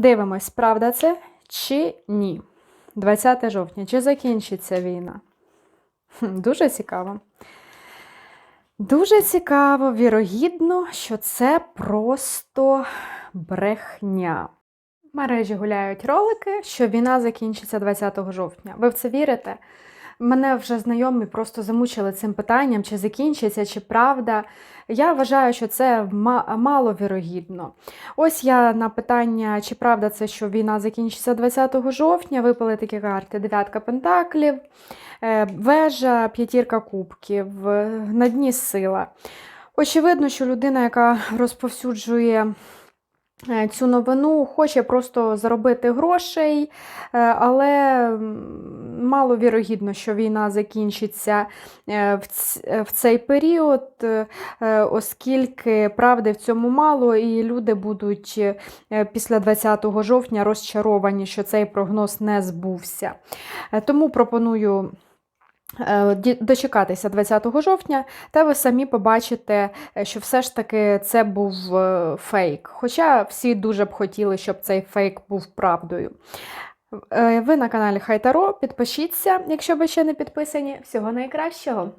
Дивимось, правда це чи ні? 20 жовтня. Чи закінчиться війна? Дуже цікаво. Дуже цікаво, вірогідно, що це просто брехня. В мережі гуляють ролики, що війна закінчиться 20 жовтня. Ви в це вірите? Мене вже знайомі просто замучили цим питанням, чи закінчиться, чи правда. Я вважаю, що це ма- маловірогідно. Ось я на питання, чи правда це, що війна закінчиться 20 жовтня, випали такі карти: дев'ятка пентаклів, е, вежа, п'ятірка кубків, на дні сила. Очевидно, що людина, яка розповсюджує цю новину, хоче просто заробити грошей, е, але м, маловірогідно, що війна закінчиться е, в е, цей період, е, е, оскільки правди в цьому мало, і люди будуть е, після 20 жовтня розчаровані, що цей прогноз не збувся. Е, Тому пропоную. Е, Дочекатися 20 жовтня, та ви самі побачите, е, що все ж таки це був е, фейк. Хоча всі дуже б хотіли, щоб цей фейк був правдою. Ви на каналі Хайтаро, підпишіться, якщо ви ще не підписані. Всього найкращого!